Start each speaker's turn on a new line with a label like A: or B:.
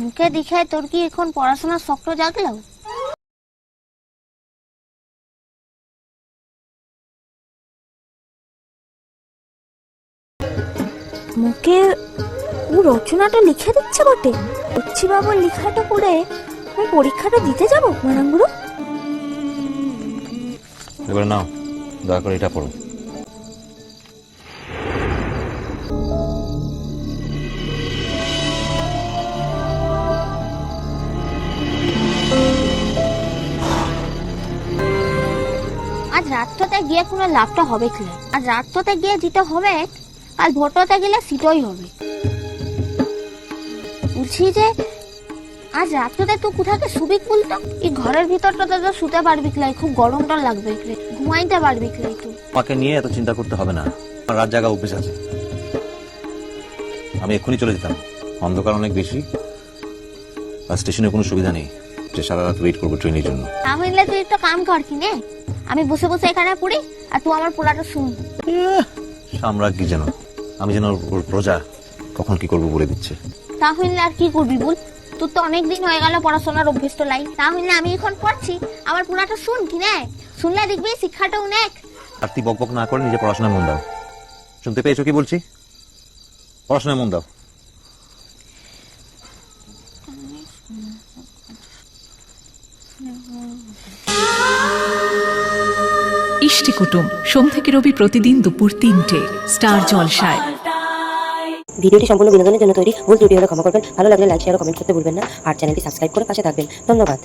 A: মুখে দেখে তোর কি এখন পড়াশোনার শক্ত জাগলো? মুখে ও রচনাটা লিখে দিচ্ছে বটে। লক্ষ্মী বাবুর লেখাটা পড়ে আমি পরীক্ষাটা দিতে যাব মারাঙ্গুরু
B: এবার নাও দয়া করে এটা পড়ো।
A: আজ রাত্রতে গিয়ে কোনো লাভটা হবে কি? আজ রাত্রতে গিয়ে দিতে হবে কাল ভোটতে গেলে সিটই হবে। বলছি যে আজ রাত্রতে তুই কোথাকে শুবি বলতো? এই ঘরের ভিতরটাতে তো শুতে পারবি কিলাই খুব গরমটা লাগবে কিলাই ঘুমাইতে পারবি কিলাই তুই
B: আমাকে নিয়ে এত চিন্তা করতে হবে না। আমার রাত জাগা অভ্যেস আছে। আমি এক্ষুনি চলে যেতাম। অন্ধকার অনেক বেশি। আর স্টেশনে কোনো সুবিধা নেই। যে সারা রাত ওয়েট করব ট্রেনের জন্য।
A: তাহলে তুই একটা কাম কর কি নে? আমি বসে বসে এখানে পড়ি আর তুই আমার পোড়াটা শুন।
B: সাম্রাজ্ঞী যেন? আমি যেন ওর- প্রজা কখন কি করব বলে দিচ্ছে।
A: তাহলে আর কি করবি বল? তোর তো অনেক দিন হয়ে গেল পড়াশোনার অভ্যেস তো লাই। তাহলে আমি এখন পড়ছি আমার পুরাটা শুন কি নে? শুনলে দেখবি শিক্ষাটা অনেক।
B: আর তুই বকবক না করে নিজে পড়াশোনায় মন দাও। শুনতে পেয়েছ কি বলছি? পড়াশোনায় মন দাও।
C: ইষ্টি কুটুম। সোম থেকে রবি প্রতিদিন দুপুর তিনটে। স্টার জলসায়।
D: ভিডিওটি সম্পূর্ণ বিনোদনের জন্য তৈরি। ভুল ত্রুটি হলে ক্ষমা করবেন। ভালো লাগলে লাইক শেয়ার কমেন্ট করতে ভুলবেন না। আর চ্যানেলটি সাবস্ক্রাইব করে পাশে থাকবেন। ধন্যবাদ।